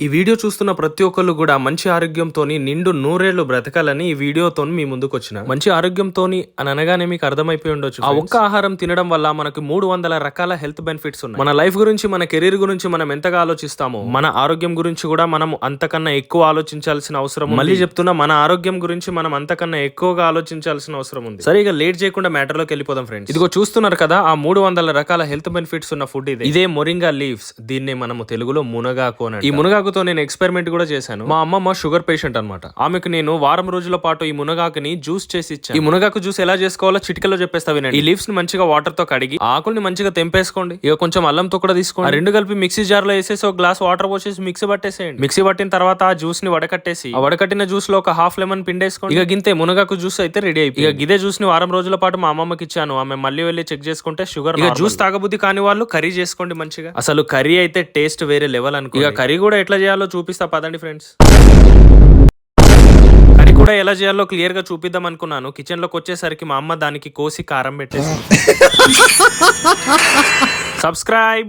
ఈ వీడియో చూస్తున్న ప్రతి ఒక్కళ్ళు కూడా మంచి ఆరోగ్యంతోని నిండు నూరేళ్ళు బ్రతకాలని ఈ వీడియోతో మీ ముందుకు వచ్చిన మంచి ఆరోగ్యంతోని అని అనగానే మీకు అర్థమైపోయి ఉండొచ్చు ఆ ఒక్క ఆహారం తినడం వల్ల మనకు మూడు వందల రకాల హెల్త్ బెనిఫిట్స్ ఉన్నాయి. మన లైఫ్ గురించి మన కెరీర్ గురించి మనం ఎంతగా ఆలోచిస్తామో మన ఆరోగ్యం గురించి కూడా మనం అంతకన్నా ఎక్కువ ఆలోచించాల్సిన అవసరం. మళ్ళీ చెప్తున్నా మన ఆరోగ్యం గురించి మనం అంతకన్నా ఎక్కువగా ఆలోచించాల్సిన అవసరం ఉంది. సరే ఇక లేట్ చేయకుండా మ్యాటర్లోకి వెళ్ళిపోదాం ఫ్రెండ్స్ ఇదిగో చూస్తున్నారు కదా ఆ మూడు వందల రకాల హెల్త్ బెనిఫిట్స్ ఉన్న ఫుడ్ ఇదే. ఇదే మొరింగా లీవ్స్ దీన్ని మనము తెలుగులో మునగాకు ఈ మునగాకుతో నేను ఎక్స్పెరిమెంట్ కూడా చేశాను. మా అమ్మమ్మ షుగర్ పేషెంట్ అన్నమాట. ఆమెకు నేను వారం రోజుల పాటు ఈ మునగాకుని జ్యూస్ చేసి ఇచ్చాను. ఈ మునగాకు జ్యూస్ ఎలా చేసుకోవాలో చిటికలో చెప్పేస్తా వినండి. ఈ లీవ్స్ని మంచిగా వాటర్తో కడిగి ఆకుల్ని మంచిగా తెంపేసుకోండి. ఇక కొంచెం అల్లంతో కూడా తీసుకోండి. రెండు కలిపి మిక్సీ జార్లో వేసేసి ఒక గ్లాస్ వాటర్ పోసేసి మిక్సీ పట్టేసేయండి. మిక్సీ పట్టిన తర్వాత ఆ జ్యూస్ని వడకట్టేసి ఆ వడకట్టిన జ్యూస్లో ఒక హాఫ్ లెమన్ పిండేసుకోండి. ఇక గింతే మునగాకు జ్యూస్ అయితే రెడీ అయిపోయి ఇక గిదే జ్యూస్ని వారం రోజుల పాటు మా అమ్మమ్మకి ఇచ్చాను. ఆమె మళ్ళీ వెళ్ళి చెక్ చేసుకుంటే షుగర్ ఇక జ్యూస్ తాగబుద్ధి కాని వాళ్ళు కర్రీ చేసుకోండి మంచిగా. అసలు కర్రీ అయితే టేస్ట్ వేరే లెవెల్ అనుకో ఇక కర్రీ కూడా ఎట్లా చేయాలో చూపిస్తా పదండి ఫ్రెండ్స్ కర్రీ కూడా ఎలా చేయాలో క్లియర్గా చూపిద్దాం అనుకున్నాను. కిచెన్లోకి వచ్చేసరికి మా అమ్మ దానికి కోసి కారం పెట్టేసి సబ్స్క్రైబ్